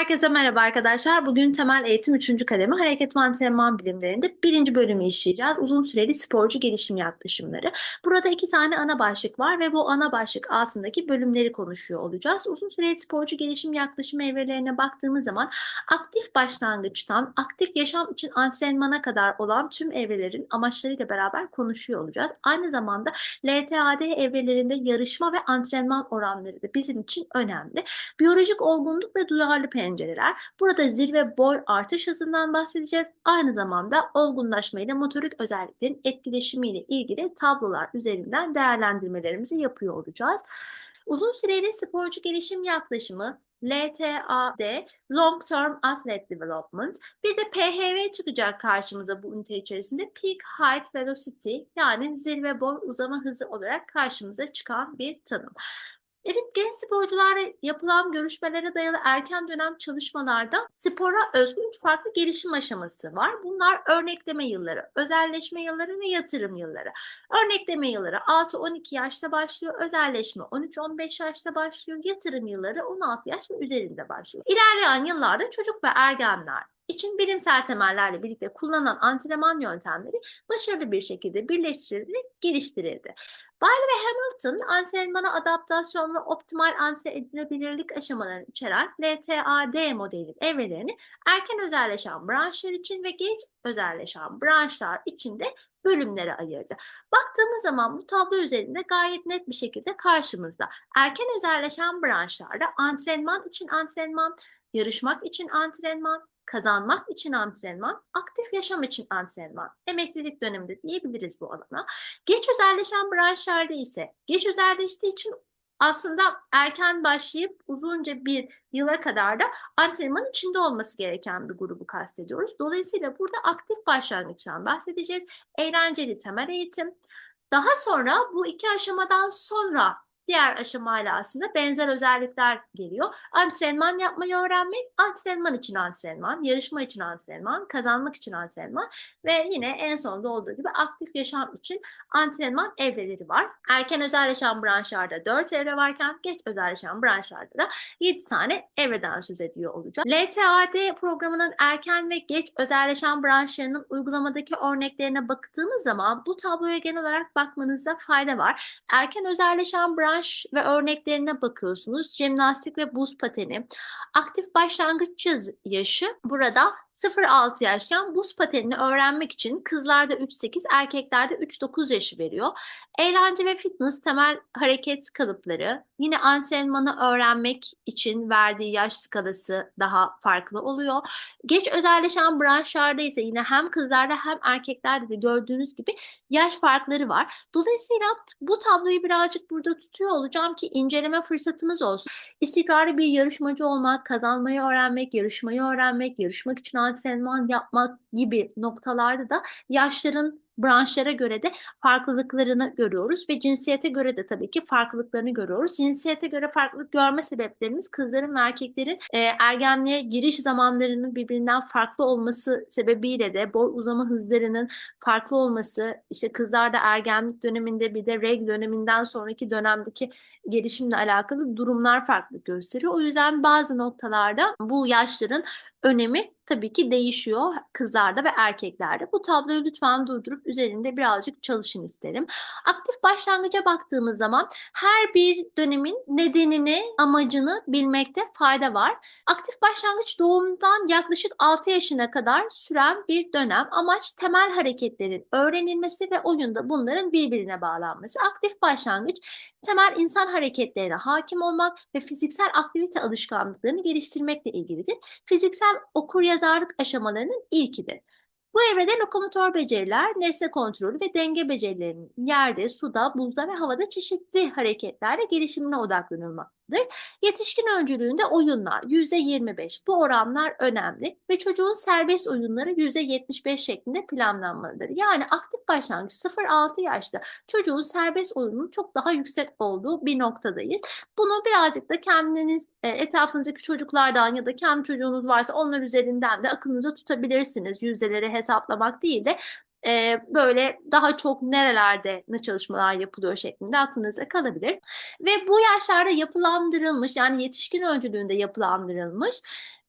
Herkese merhaba arkadaşlar. Bugün temel eğitim 3. kademe hareket ve antrenman bilimlerinde birinci bölümü işleyeceğiz. Uzun süreli sporcu gelişim yaklaşımları. Burada iki tane ana başlık var ve bu ana başlık altındaki bölümleri konuşuyor olacağız. Uzun süreli sporcu gelişim yaklaşım evrelerine baktığımız zaman aktif başlangıçtan aktif yaşam için antrenmana kadar olan tüm evrelerin amaçlarıyla beraber konuşuyor olacağız. Aynı zamanda LTAD evrelerinde yarışma ve antrenman oranları da bizim için önemli. Biyolojik olgunluk ve duyarlı pencereler. Burada zirve boy artış hızından bahsedeceğiz. Aynı zamanda olgunlaşma ile motorik özelliklerin etkileşimiyle ilgili tablolar üzerinden değerlendirmelerimizi yapıyor olacağız. Uzun süreli sporcu gelişim yaklaşımı LTAD, Long Term Athlete Development. Bir de PHV çıkacak karşımıza bu ünite içerisinde. Peak Height Velocity yani zirve boy uzama hızı olarak karşımıza çıkan bir tanım. Evet, genç sporcularla yapılan görüşmelere dayalı erken dönem çalışmalarda spora özgü üç farklı gelişim aşaması var. Bunlar örnekleme yılları, özelleşme yılları ve yatırım yılları. Örnekleme yılları 6-12 yaşta başlıyor, özelleşme 13-15 yaşta başlıyor, yatırım yılları 16 yaş ve üzerinde başlıyor. İlerleyen yıllarda çocuk ve ergenler için bilimsel temellerle birlikte kullanılan antrenman yöntemleri başarılı bir şekilde birleştirilerek geliştirildi. Bailey ve Hamilton antrenmana adaptasyon ve optimal antre edilebilirlik aşamalarını içeren LTAD modelinin evrelerini erken özelleşen branşlar için ve geç özelleşen branşlar için de bölümlere ayırdı. Baktığımız zaman bu tablo üzerinde gayet net bir şekilde karşımızda. Erken özelleşen branşlarda antrenman için antrenman, yarışmak için antrenman, kazanmak için antrenman, aktif yaşam için antrenman, emeklilik döneminde diyebiliriz bu alana. Geç özelleşen branşlarda ise geç özelleştiği için aslında erken başlayıp uzunca bir yıla kadar da antrenman içinde olması gereken bir grubu kastediyoruz. Dolayısıyla burada aktif başlangıçtan bahsedeceğiz. Eğlenceli temel eğitim. Daha sonra bu iki aşamadan sonra diğer aşamayla aslında benzer özellikler geliyor. Antrenman yapmayı öğrenmek, antrenman için antrenman, yarışma için antrenman, kazanmak için antrenman ve yine en sonda olduğu gibi aktif yaşam için antrenman evreleri var. Erken özelleşen branşlarda 4 evre varken geç özelleşen branşlarda da 7 tane evreden söz ediyor olacak. LTAD programının erken ve geç özelleşen branşlarının uygulamadaki örneklerine baktığımız zaman bu tabloya genel olarak bakmanızda fayda var. Erken özelleşen branş branş ve örneklerine bakıyorsunuz. Jimnastik ve buz pateni. Aktif başlangıç yaşı burada 0-6 yaşken buz patenini öğrenmek için kızlarda 3-8, erkeklerde 3-9 yaşı veriyor. Eğlence ve fitness temel hareket kalıpları. Yine antrenmanı öğrenmek için verdiği yaş skalası daha farklı oluyor. Geç özelleşen branşlarda ise yine hem kızlarda hem erkeklerde de gördüğünüz gibi yaş farkları var. Dolayısıyla bu tabloyu birazcık burada tutuyor olacağım ki inceleme fırsatımız olsun. İstikrarlı bir yarışmacı olmak, kazanmayı öğrenmek, yarışmayı öğrenmek, yarışmak için antrenman yapmak gibi noktalarda da yaşların branşlara göre de farklılıklarını görüyoruz ve cinsiyete göre de tabii ki farklılıklarını görüyoruz. Cinsiyete göre farklılık görme sebeplerimiz kızların ve erkeklerin e, ergenliğe giriş zamanlarının birbirinden farklı olması sebebiyle de boy uzama hızlarının farklı olması, işte kızlarda ergenlik döneminde bir de reg döneminden sonraki dönemdeki gelişimle alakalı durumlar farklı gösteriyor. O yüzden bazı noktalarda bu yaşların önemi tabii ki değişiyor kızlarda ve erkeklerde. Bu tabloyu lütfen durdurup üzerinde birazcık çalışın isterim. Aktif başlangıca baktığımız zaman her bir dönemin nedenini, amacını bilmekte fayda var. Aktif başlangıç doğumdan yaklaşık 6 yaşına kadar süren bir dönem. Amaç temel hareketlerin öğrenilmesi ve oyunda bunların birbirine bağlanması. Aktif başlangıç temel insan hareketlerine hakim olmak ve fiziksel aktivite alışkanlıklarını geliştirmekle ilgilidir. Fiziksel okur yazarlık aşamalarının ilkidir. Bu evrede lokomotor beceriler, nesne kontrolü ve denge becerilerinin yerde, suda, buzda ve havada çeşitli hareketlerle gelişimine odaklanılmaktadır. Yetişkin öncülüğünde oyunlar %25 bu oranlar önemli ve çocuğun serbest oyunları %75 şeklinde planlanmalıdır. Yani aktif başlangıç 0-6 yaşta çocuğun serbest oyununun çok daha yüksek olduğu bir noktadayız. Bunu birazcık da kendiniz e, etrafınızdaki çocuklardan ya da kendi çocuğunuz varsa onlar üzerinden de akılınıza tutabilirsiniz. Yüzdeleri hesaplamak değil de e, böyle daha çok nerelerde ne çalışmalar yapılıyor şeklinde aklınıza kalabilir. Ve bu yaşlarda yapılandırılmış yani yetişkin öncülüğünde yapılandırılmış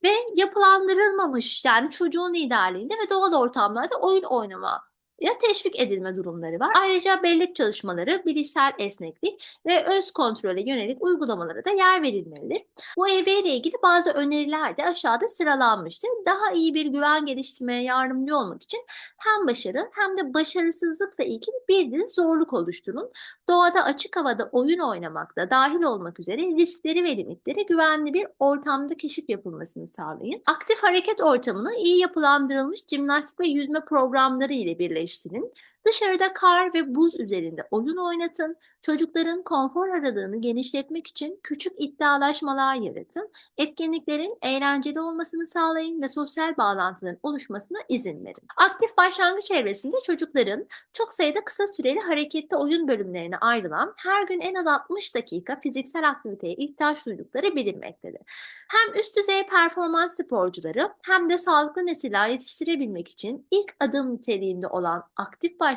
ve yapılandırılmamış yani çocuğun liderliğinde ve doğal ortamlarda oyun oynama ya teşvik edilme durumları var. Ayrıca bellek çalışmaları, bilişsel esneklik ve öz kontrole yönelik uygulamalara da yer verilmelidir. Bu evreyle ilgili bazı öneriler de aşağıda sıralanmıştır. Daha iyi bir güven geliştirmeye yardımcı olmak için hem başarı hem de başarısızlıkla ilgili bir dizi zorluk oluşturun. Doğada açık havada oyun oynamakta dahil olmak üzere riskleri ve limitleri güvenli bir ortamda keşif yapılmasını sağlayın. Aktif hareket ortamını iyi yapılandırılmış jimnastik ve yüzme programları ile birleştirin. Dışarıda kar ve buz üzerinde oyun oynatın. Çocukların konfor aralığını genişletmek için küçük iddialaşmalar yaratın. Etkinliklerin eğlenceli olmasını sağlayın ve sosyal bağlantıların oluşmasına izin verin. Aktif başlangıç evresinde çocukların çok sayıda kısa süreli hareketli oyun bölümlerine ayrılan her gün en az 60 dakika fiziksel aktiviteye ihtiyaç duydukları bilinmektedir. Hem üst düzey performans sporcuları hem de sağlıklı nesiller yetiştirebilmek için ilk adım niteliğinde olan aktif başlangıç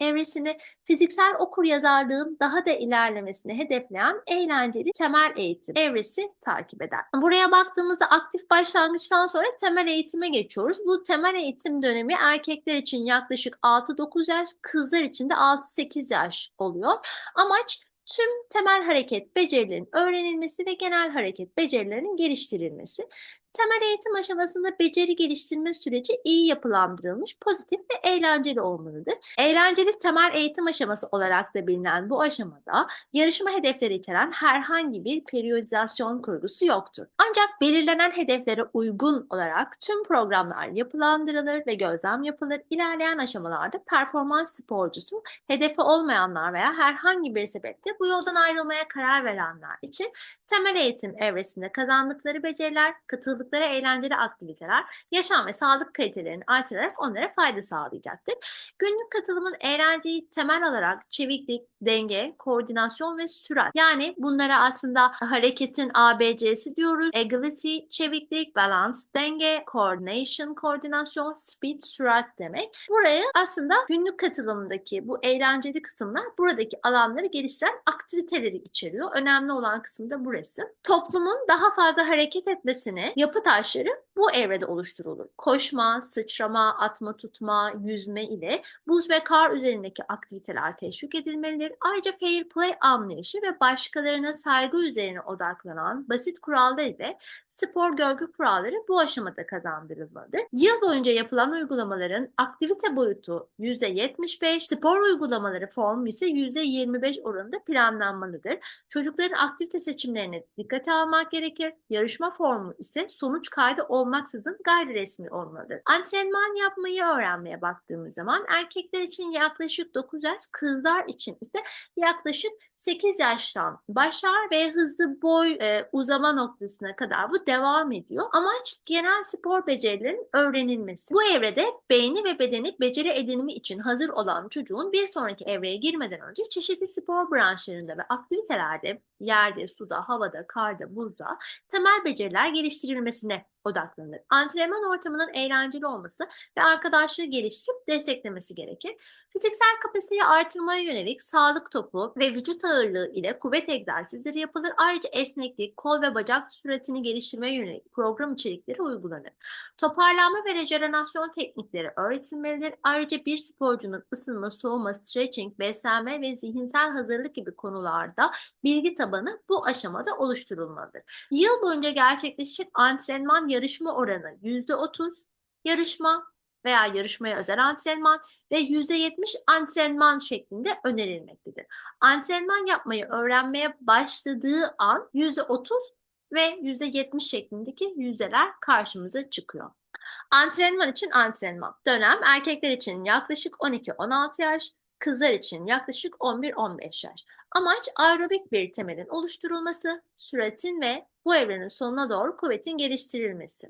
evresini fiziksel okur yazarlığın daha da ilerlemesini hedefleyen eğlenceli temel eğitim evresi takip eder. Buraya baktığımızda aktif başlangıçtan sonra temel eğitime geçiyoruz. Bu temel eğitim dönemi erkekler için yaklaşık 6-9 yaş, kızlar için de 6-8 yaş oluyor. Amaç tüm temel hareket becerilerinin öğrenilmesi ve genel hareket becerilerinin geliştirilmesi. Temel eğitim aşamasında beceri geliştirme süreci iyi yapılandırılmış, pozitif ve eğlenceli olmalıdır. Eğlenceli temel eğitim aşaması olarak da bilinen bu aşamada yarışma hedefleri içeren herhangi bir periyodizasyon kurgusu yoktur. Ancak belirlenen hedeflere uygun olarak tüm programlar yapılandırılır ve gözlem yapılır. İlerleyen aşamalarda performans sporcusu hedefi olmayanlar veya herhangi bir sebeple bu yoldan ayrılmaya karar verenler için temel eğitim evresinde kazandıkları beceriler, katıldıkları yaptıkları eğlenceli aktiviteler yaşam ve sağlık kalitelerini artırarak onlara fayda sağlayacaktır. Günlük katılımın eğlenceyi temel alarak çeviklik, denge, koordinasyon ve sürat. Yani bunlara aslında hareketin ABC'si diyoruz. Agility, çeviklik, balance, denge, coordination, koordinasyon, speed, sürat demek. Buraya aslında günlük katılımdaki bu eğlenceli kısımlar buradaki alanları geliştiren aktiviteleri içeriyor. Önemli olan kısım da burası. Toplumun daha fazla hareket etmesini, yapı taşları bu evrede oluşturulur. Koşma, sıçrama, atma tutma, yüzme ile buz ve kar üzerindeki aktiviteler teşvik edilmelidir. Ayrıca fair play anlayışı ve başkalarına saygı üzerine odaklanan basit kurallar ile spor görgü kuralları bu aşamada kazandırılmalıdır. Yıl boyunca yapılan uygulamaların aktivite boyutu %75, spor uygulamaları formu ise %25 oranında planlanmalıdır. Çocukların aktivite seçimlerini dikkate almak gerekir. Yarışma formu ise sonuç kaydı olmaksızın gayri resmi olmalıdır. Antrenman yapmayı öğrenmeye baktığımız zaman erkekler için yaklaşık 9 yaş, kızlar için ise yaklaşık 8 yaştan başlar ve hızlı boy e, uzama noktasına kadar bu devam ediyor. Amaç genel spor becerilerinin öğrenilmesi. Bu evrede beyni ve bedeni beceri edinimi için hazır olan çocuğun bir sonraki evreye girmeden önce çeşitli spor branşlarında ve aktivitelerde yerde, suda, havada, karda, buzda temel beceriler geliştirilmesine odaklanır. Antrenman ortamının eğlenceli olması ve arkadaşlığı geliştirip desteklemesi gerekir. Fiziksel kapasiteyi artırmaya yönelik sağlık topu ve vücut ağırlığı ile kuvvet egzersizleri yapılır. Ayrıca esneklik, kol ve bacak süratini geliştirmeye yönelik program içerikleri uygulanır. Toparlanma ve rejenerasyon teknikleri öğretilmelidir. Ayrıca bir sporcunun ısınma, soğuma, stretching, beslenme ve zihinsel hazırlık gibi konularda bilgi tabanı bu aşamada oluşturulmalıdır. Yıl boyunca gerçekleşecek antrenman yarışma oranı %30 yarışma veya yarışmaya özel antrenman ve %70 antrenman şeklinde önerilmektedir. Antrenman yapmayı öğrenmeye başladığı an %30 ve %70 şeklindeki yüzdeler karşımıza çıkıyor. Antrenman için antrenman. Dönem erkekler için yaklaşık 12-16 yaş, kızlar için yaklaşık 11-15 yaş. Amaç aerobik bir temelin oluşturulması, süratin ve bu evrenin sonuna doğru kuvvetin geliştirilmesi.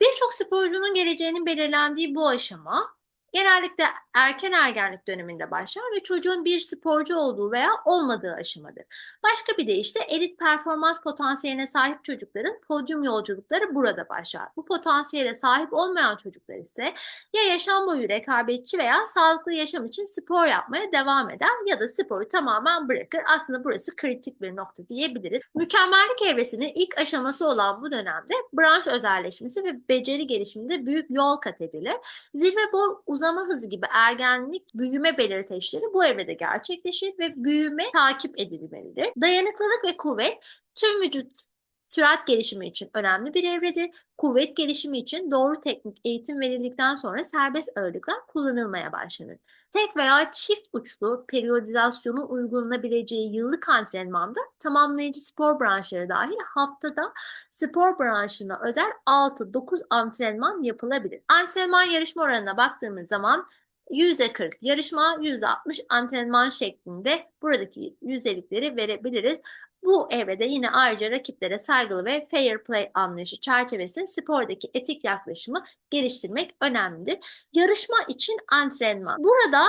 Birçok sporcunun geleceğinin belirlendiği bu aşama Genellikle erken ergenlik döneminde başlar ve çocuğun bir sporcu olduğu veya olmadığı aşamadır. Başka bir deyişle elit performans potansiyeline sahip çocukların podyum yolculukları burada başlar. Bu potansiyele sahip olmayan çocuklar ise ya yaşam boyu rekabetçi veya sağlıklı yaşam için spor yapmaya devam eder ya da sporu tamamen bırakır. Aslında burası kritik bir nokta diyebiliriz. Mükemmellik evresinin ilk aşaması olan bu dönemde branş özelleşmesi ve beceri gelişiminde büyük yol kat edilir. Zirve boy uzama hızı gibi ergenlik büyüme belirteçleri bu evrede gerçekleşir ve büyüme takip edilmelidir. Dayanıklılık ve kuvvet tüm vücut sürat gelişimi için önemli bir evredir. Kuvvet gelişimi için doğru teknik eğitim verildikten sonra serbest ağırlıklar kullanılmaya başlanır. Tek veya çift uçlu periyodizasyonun uygulanabileceği yıllık antrenmanda tamamlayıcı spor branşları dahil haftada spor branşına özel 6-9 antrenman yapılabilir. Antrenman yarışma oranına baktığımız zaman %40 yarışma, %60 antrenman şeklinde buradaki yüzdelikleri verebiliriz. Bu evrede yine ayrıca rakiplere saygılı ve fair play anlayışı çerçevesinde spordaki etik yaklaşımı geliştirmek önemlidir. Yarışma için antrenman. Burada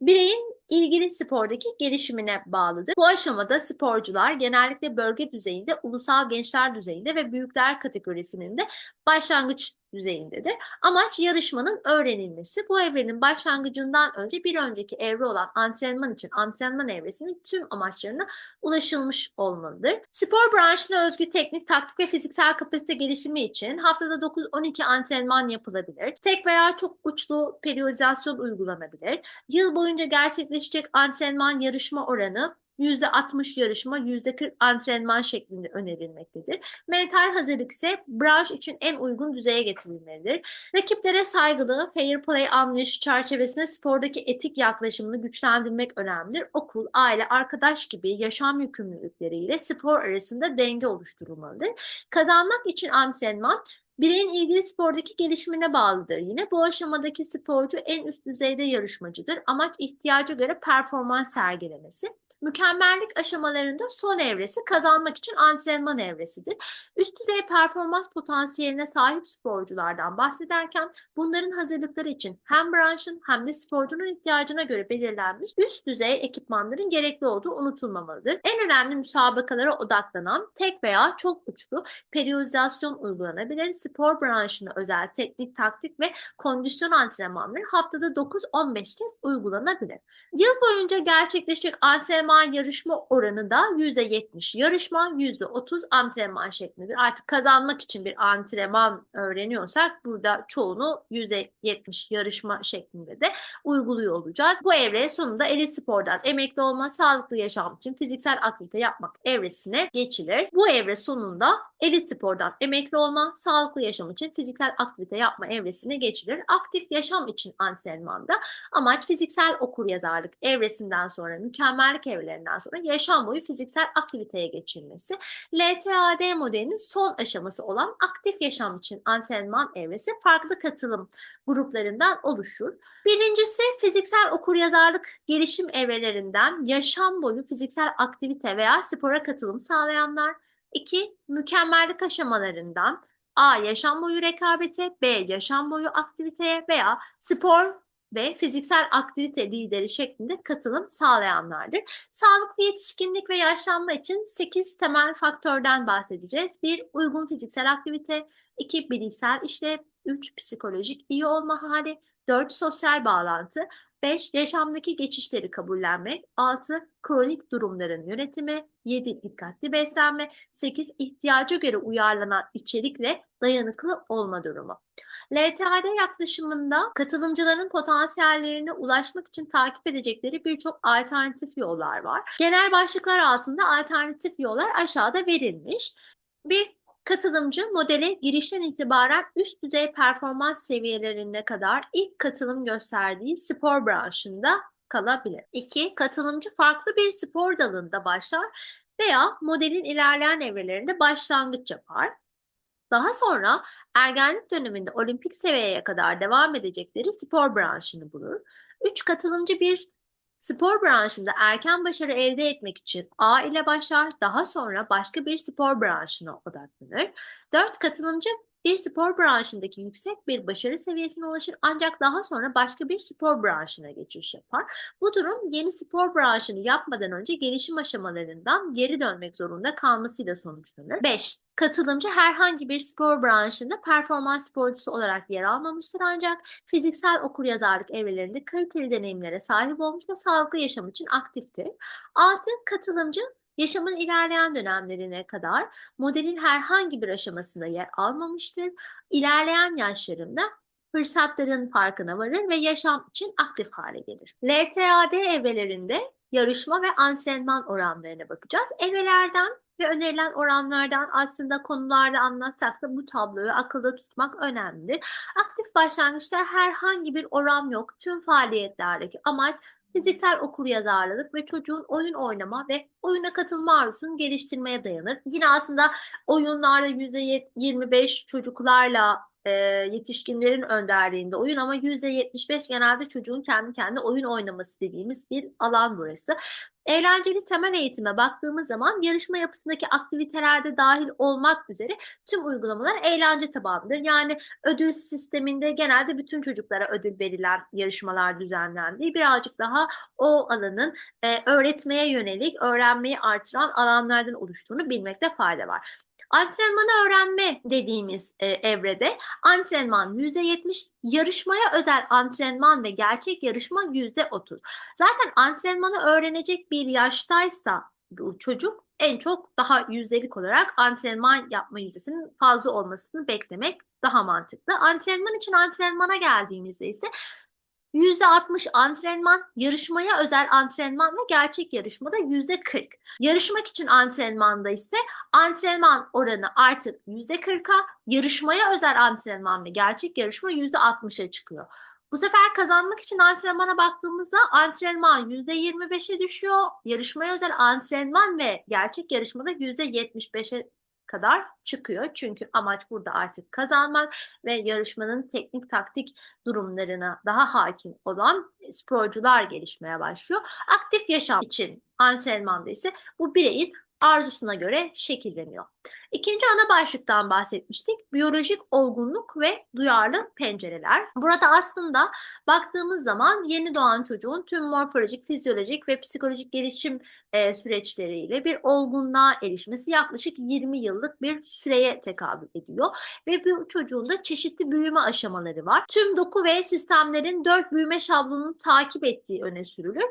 bireyin ilgili spordaki gelişimine bağlıdır. Bu aşamada sporcular genellikle bölge düzeyinde, ulusal gençler düzeyinde ve büyükler kategorisinin de başlangıç düzeyindedir. Amaç yarışmanın öğrenilmesi. Bu evrenin başlangıcından önce bir önceki evre olan antrenman için antrenman evresinin tüm amaçlarına ulaşılmış olmalıdır. Spor branşına özgü teknik, taktik ve fiziksel kapasite gelişimi için haftada 9-12 antrenman yapılabilir. Tek veya çok uçlu periyodizasyon uygulanabilir. Yıl boyunca gerçekleşecek antrenman yarışma oranı %60 yarışma, %40 antrenman şeklinde önerilmektedir. Mental hazırlık ise branş için en uygun düzeye getirilmelidir. Rakiplere saygılı, fair play anlayışı çerçevesinde spordaki etik yaklaşımını güçlendirmek önemlidir. Okul, aile, arkadaş gibi yaşam yükümlülükleriyle spor arasında denge oluşturulmalıdır. Kazanmak için antrenman Bireyin ilgili spordaki gelişimine bağlıdır yine. Bu aşamadaki sporcu en üst düzeyde yarışmacıdır. Amaç ihtiyaca göre performans sergilemesi. Mükemmellik aşamalarında son evresi kazanmak için antrenman evresidir. Üst düzey performans potansiyeline sahip sporculardan bahsederken bunların hazırlıkları için hem branşın hem de sporcunun ihtiyacına göre belirlenmiş üst düzey ekipmanların gerekli olduğu unutulmamalıdır. En önemli müsabakalara odaklanan tek veya çok uçlu periyodizasyon uygulanabilir. Spor branşına özel teknik, taktik ve kondisyon antrenmanları haftada 9-15 kez uygulanabilir. Yıl boyunca gerçekleşecek antrenman antrenman yarışma oranı da %70 yarışma, %30 antrenman şeklindedir. Artık kazanmak için bir antrenman öğreniyorsak burada çoğunu %70 yarışma şeklinde de uyguluyor olacağız. Bu evre sonunda elit spordan emekli olma, sağlıklı yaşam için fiziksel aktivite yapmak evresine geçilir. Bu evre sonunda elit spordan emekli olma, sağlıklı yaşam için fiziksel aktivite yapma evresine geçilir. Aktif yaşam için antrenmanda amaç fiziksel okur yazarlık evresinden sonra mükemmellik evrelerinden sonra yaşam boyu fiziksel aktiviteye geçilmesi. LTAD modelinin son aşaması olan aktif yaşam için antrenman evresi farklı katılım gruplarından oluşur. Birincisi fiziksel okur yazarlık gelişim evrelerinden yaşam boyu fiziksel aktivite veya spora katılım sağlayanlar. 2. Mükemmellik aşamalarından A. Yaşam boyu rekabete, B. Yaşam boyu aktiviteye veya spor ve fiziksel aktivite lideri şeklinde katılım sağlayanlardır. Sağlıklı yetişkinlik ve yaşlanma için 8 temel faktörden bahsedeceğiz. 1. Uygun fiziksel aktivite, 2. Bilişsel işlev, 3. Psikolojik iyi olma hali, 4. Sosyal bağlantı, 5. Yaşamdaki geçişleri kabullenmek. 6. Kronik durumların yönetimi. 7. Dikkatli beslenme. 8. ihtiyaca göre uyarlanan içerikle dayanıklı olma durumu. LTAD yaklaşımında katılımcıların potansiyellerine ulaşmak için takip edecekleri birçok alternatif yollar var. Genel başlıklar altında alternatif yollar aşağıda verilmiş. Bir Katılımcı modele girişten itibaren üst düzey performans seviyelerine kadar ilk katılım gösterdiği spor branşında kalabilir. 2. Katılımcı farklı bir spor dalında başlar veya modelin ilerleyen evrelerinde başlangıç yapar. Daha sonra ergenlik döneminde olimpik seviyeye kadar devam edecekleri spor branşını bulur. 3. Katılımcı bir Spor branşında erken başarı elde etmek için A ile başlar, daha sonra başka bir spor branşına odaklanır. 4. Katılımcı bir spor branşındaki yüksek bir başarı seviyesine ulaşır ancak daha sonra başka bir spor branşına geçiş yapar. Bu durum yeni spor branşını yapmadan önce gelişim aşamalarından geri dönmek zorunda kalmasıyla sonuçlanır. 5. Katılımcı herhangi bir spor branşında performans sporcusu olarak yer almamıştır ancak fiziksel okuryazarlık evrelerinde kaliteli deneyimlere sahip olmuş ve sağlıklı yaşam için aktiftir. 6. Katılımcı yaşamın ilerleyen dönemlerine kadar modelin herhangi bir aşamasında yer almamıştır. İlerleyen yaşlarında fırsatların farkına varır ve yaşam için aktif hale gelir. LTAD evrelerinde yarışma ve antrenman oranlarına bakacağız. Evrelerden ve önerilen oranlardan aslında konularda anlatsak da bu tabloyu akılda tutmak önemlidir. Aktif başlangıçta herhangi bir oran yok. Tüm faaliyetlerdeki amaç fiziksel okuryazarlılık ve çocuğun oyun oynama ve oyuna katılma arzusunu geliştirmeye dayanır. Yine aslında oyunlarda %25 çocuklarla e, yetişkinlerin önderliğinde oyun ama %75 genelde çocuğun kendi kendine oyun oynaması dediğimiz bir alan burası. Eğlenceli temel eğitime baktığımız zaman yarışma yapısındaki aktivitelerde dahil olmak üzere tüm uygulamalar eğlence tabanlıdır. Yani ödül sisteminde genelde bütün çocuklara ödül verilen yarışmalar düzenlendiği birazcık daha o alanın e, öğretmeye yönelik, öğrenmeyi artıran alanlardan oluştuğunu bilmekte fayda var. Antrenmanı öğrenme dediğimiz e, evrede antrenman %70, yarışmaya özel antrenman ve gerçek yarışma %30. Zaten antrenmanı öğrenecek bir yaştaysa bu çocuk en çok daha yüzdelik olarak antrenman yapma yüzdesinin fazla olmasını beklemek daha mantıklı. Antrenman için antrenmana geldiğimizde ise %60 antrenman, yarışmaya özel antrenman ve gerçek yarışmada %40. Yarışmak için antrenmanda ise antrenman oranı artık %40'a, yarışmaya özel antrenman ve gerçek yarışma %60'a çıkıyor. Bu sefer kazanmak için antrenmana baktığımızda antrenman %25'e düşüyor. Yarışmaya özel antrenman ve gerçek yarışmada %75'e kadar çıkıyor. Çünkü amaç burada artık kazanmak ve yarışmanın teknik taktik durumlarına daha hakim olan sporcular gelişmeye başlıyor. Aktif yaşam için antrenmanda ise bu bireyin arzusuna göre şekilleniyor. İkinci ana başlıktan bahsetmiştik. Biyolojik olgunluk ve duyarlı pencereler. Burada aslında baktığımız zaman yeni doğan çocuğun tüm morfolojik, fizyolojik ve psikolojik gelişim e, süreçleriyle bir olgunluğa erişmesi yaklaşık 20 yıllık bir süreye tekabül ediyor. Ve bu çocuğun da çeşitli büyüme aşamaları var. Tüm doku ve sistemlerin dört büyüme şablonunu takip ettiği öne sürülür.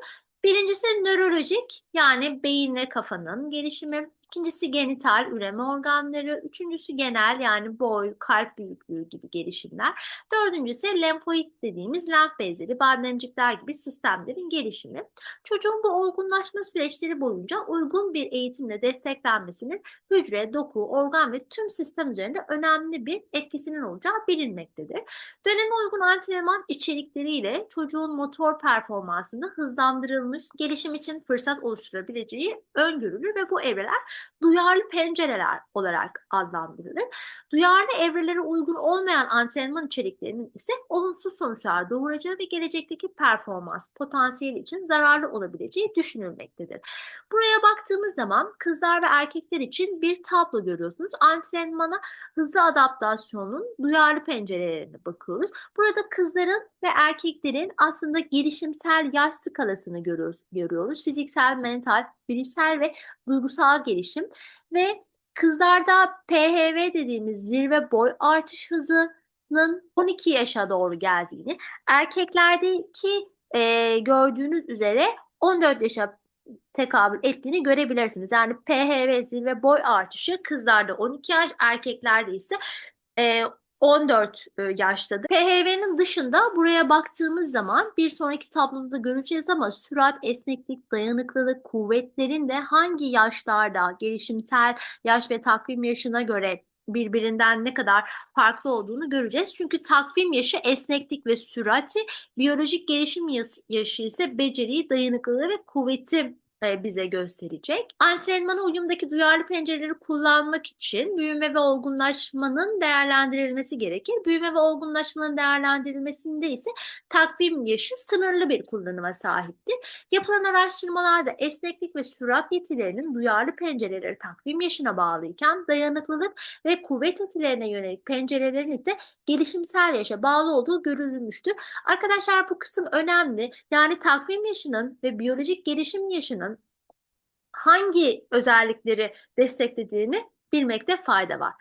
Birincisi nörolojik yani beyin ve kafanın gelişimi. İkincisi genital üreme organları. Üçüncüsü genel yani boy, kalp büyüklüğü gibi gelişimler. Dördüncüsü lenfoid dediğimiz lenf bezleri, bademcikler gibi sistemlerin gelişimi. Çocuğun bu olgunlaşma süreçleri boyunca uygun bir eğitimle desteklenmesinin hücre, doku, organ ve tüm sistem üzerinde önemli bir etkisinin olacağı bilinmektedir. Döneme uygun antrenman içerikleriyle çocuğun motor performansında hızlandırılmış gelişim için fırsat oluşturabileceği öngörülür ve bu evreler duyarlı pencereler olarak adlandırılır. Duyarlı evrelere uygun olmayan antrenman içeriklerinin ise olumsuz sonuçlar doğuracağı ve gelecekteki performans potansiyeli için zararlı olabileceği düşünülmektedir. Buraya baktığımız zaman kızlar ve erkekler için bir tablo görüyorsunuz. Antrenmana hızlı adaptasyonun duyarlı pencerelerine bakıyoruz. Burada kızların ve erkeklerin aslında gelişimsel yaş skalasını görüyoruz. görüyoruz. Fiziksel, mental, bilişsel ve duygusal gelişim ve kızlarda PHV dediğimiz zirve boy artış hızının 12 yaşa doğru geldiğini, erkeklerdeki e, gördüğünüz üzere 14 yaşa tekabül ettiğini görebilirsiniz. Yani PHV zirve boy artışı kızlarda 12 yaş, erkeklerde ise e, 14 e, yaştadır. PHV'nin dışında buraya baktığımız zaman bir sonraki tabloda göreceğiz ama sürat, esneklik, dayanıklılık, kuvvetlerin de hangi yaşlarda gelişimsel yaş ve takvim yaşına göre birbirinden ne kadar farklı olduğunu göreceğiz. Çünkü takvim yaşı esneklik ve sürati, biyolojik gelişim yaşı ise beceriyi, dayanıklılığı ve kuvveti bize gösterecek. Antrenmana uyumdaki duyarlı pencereleri kullanmak için büyüme ve olgunlaşmanın değerlendirilmesi gerekir. Büyüme ve olgunlaşmanın değerlendirilmesinde ise takvim yaşı sınırlı bir kullanıma sahiptir. Yapılan araştırmalarda esneklik ve sürat yetilerinin duyarlı pencereleri takvim yaşına bağlıyken dayanıklılık ve kuvvet yetilerine yönelik pencerelerin ise gelişimsel yaşa bağlı olduğu görülmüştür. Arkadaşlar bu kısım önemli. Yani takvim yaşının ve biyolojik gelişim yaşının hangi özellikleri desteklediğini bilmekte fayda var.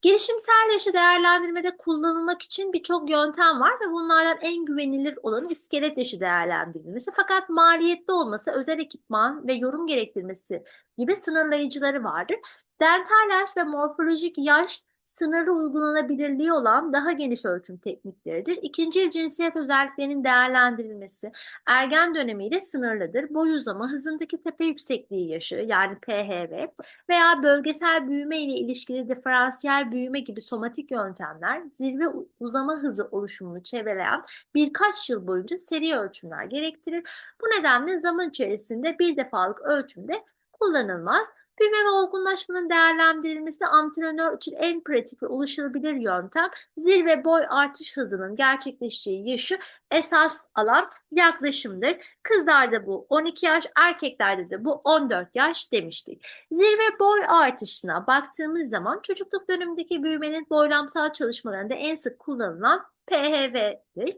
Gelişimsel yaşı değerlendirmede kullanılmak için birçok yöntem var ve bunlardan en güvenilir olanı iskelet yaşı değerlendirilmesi. Fakat maliyetli olması, özel ekipman ve yorum gerektirmesi gibi sınırlayıcıları vardır. Dental yaş ve morfolojik yaş sınırlı uygulanabilirliği olan daha geniş ölçüm teknikleridir. İkinci cinsiyet özelliklerinin değerlendirilmesi ergen dönemiyle sınırlıdır. Boy uzama, hızındaki tepe yüksekliği yaşı yani PHV veya bölgesel büyüme ile ilişkili diferansiyel büyüme gibi somatik yöntemler zirve uzama hızı oluşumunu çevreleyen birkaç yıl boyunca seri ölçümler gerektirir. Bu nedenle zaman içerisinde bir defalık ölçümde kullanılmaz. Büyüme ve olgunlaşmanın değerlendirilmesi antrenör için en pratik ve ulaşılabilir yöntem zirve boy artış hızının gerçekleşeceği yaşı esas alan yaklaşımdır. Kızlarda bu 12 yaş, erkeklerde de bu 14 yaş demiştik. Zirve boy artışına baktığımız zaman çocukluk dönemindeki büyümenin boylamsal çalışmalarında en sık kullanılan PHV'dir.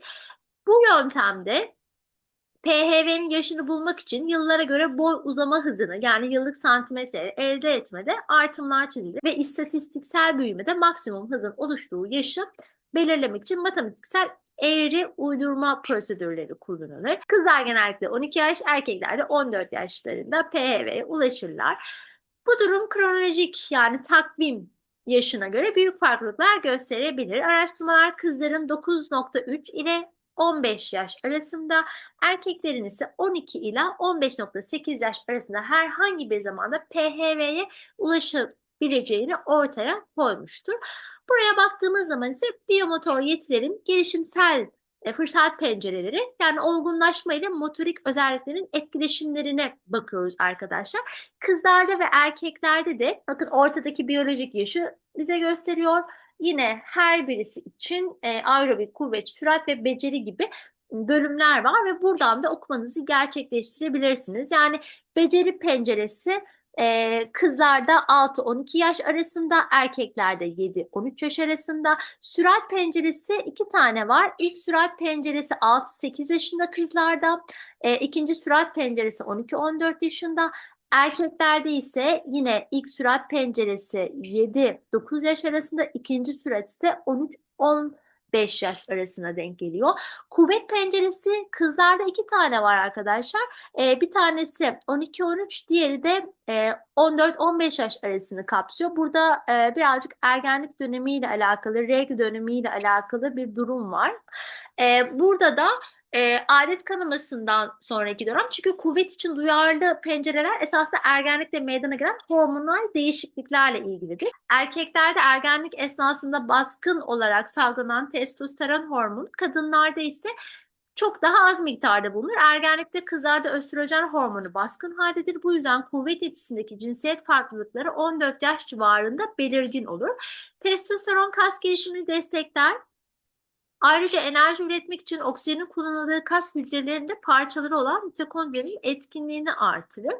Bu yöntemde PHV'nin yaşını bulmak için yıllara göre boy uzama hızını yani yıllık santimetre elde etmede artımlar çizilir ve istatistiksel büyümede maksimum hızın oluştuğu yaşı belirlemek için matematiksel eğri uydurma prosedürleri kullanılır. Kızlar genellikle 12 yaş, erkekler de 14 yaşlarında PHV'ye ulaşırlar. Bu durum kronolojik yani takvim yaşına göre büyük farklılıklar gösterebilir. Araştırmalar kızların 9.3 ile 15 yaş arasında, erkeklerin ise 12 ila 15.8 yaş arasında herhangi bir zamanda PHV'ye ulaşabileceğini ortaya koymuştur. Buraya baktığımız zaman ise biyomotor yetilerin gelişimsel e, fırsat pencereleri yani olgunlaşma ile motorik özelliklerin etkileşimlerine bakıyoruz arkadaşlar. Kızlarda ve erkeklerde de bakın ortadaki biyolojik yaşı bize gösteriyor. Yine her birisi için e, aerobik kuvvet, sürat ve beceri gibi bölümler var ve buradan da okumanızı gerçekleştirebilirsiniz. Yani beceri penceresi e, kızlarda 6-12 yaş arasında, erkeklerde 7-13 yaş arasında. Sürat penceresi iki tane var. İlk sürat penceresi 6-8 yaşında kızlarda, e, ikinci sürat penceresi 12-14 yaşında. Erkeklerde ise yine ilk sürat penceresi 7-9 yaş arasında, ikinci sürat ise 13-10 5 yaş arasına denk geliyor. Kuvvet penceresi kızlarda iki tane var arkadaşlar. Ee, bir tanesi 12-13, diğeri de e, 14-15 yaş arasını kapsıyor. Burada e, birazcık ergenlik dönemiyle alakalı, reg dönemiyle alakalı bir durum var. E, burada da e, adet kanamasından sonraki dönem. Çünkü kuvvet için duyarlı pencereler esasında ergenlikle meydana gelen hormonal değişikliklerle ilgilidir. Erkeklerde ergenlik esnasında baskın olarak salgılanan testosteron hormonu, kadınlarda ise çok daha az miktarda bulunur. Ergenlikte kızlarda östrojen hormonu baskın haldedir. Bu yüzden kuvvet yetisindeki cinsiyet farklılıkları 14 yaş civarında belirgin olur. Testosteron kas gelişimini destekler. Ayrıca enerji üretmek için oksijenin kullanıldığı kas hücrelerinde parçaları olan mitokondrinin etkinliğini artırır.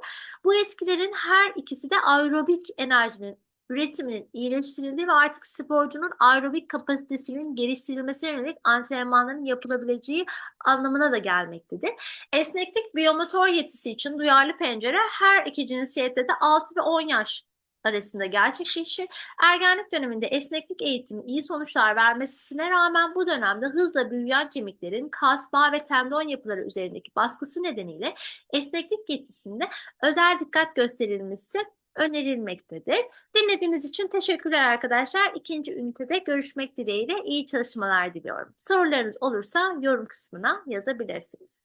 Bu etkilerin her ikisi de aerobik enerjinin üretiminin iyileştirildiği ve artık sporcunun aerobik kapasitesinin geliştirilmesine yönelik antrenmanların yapılabileceği anlamına da gelmektedir. Esneklik biyomotor yetisi için duyarlı pencere her iki cinsiyette de 6 ve 10 yaş arasında gerçekleşir. Ergenlik döneminde esneklik eğitimi iyi sonuçlar vermesine rağmen bu dönemde hızla büyüyen kemiklerin kas, bağ ve tendon yapıları üzerindeki baskısı nedeniyle esneklik yetisinde özel dikkat gösterilmesi önerilmektedir. Dinlediğiniz için teşekkürler arkadaşlar. İkinci ünitede görüşmek dileğiyle iyi çalışmalar diliyorum. Sorularınız olursa yorum kısmına yazabilirsiniz.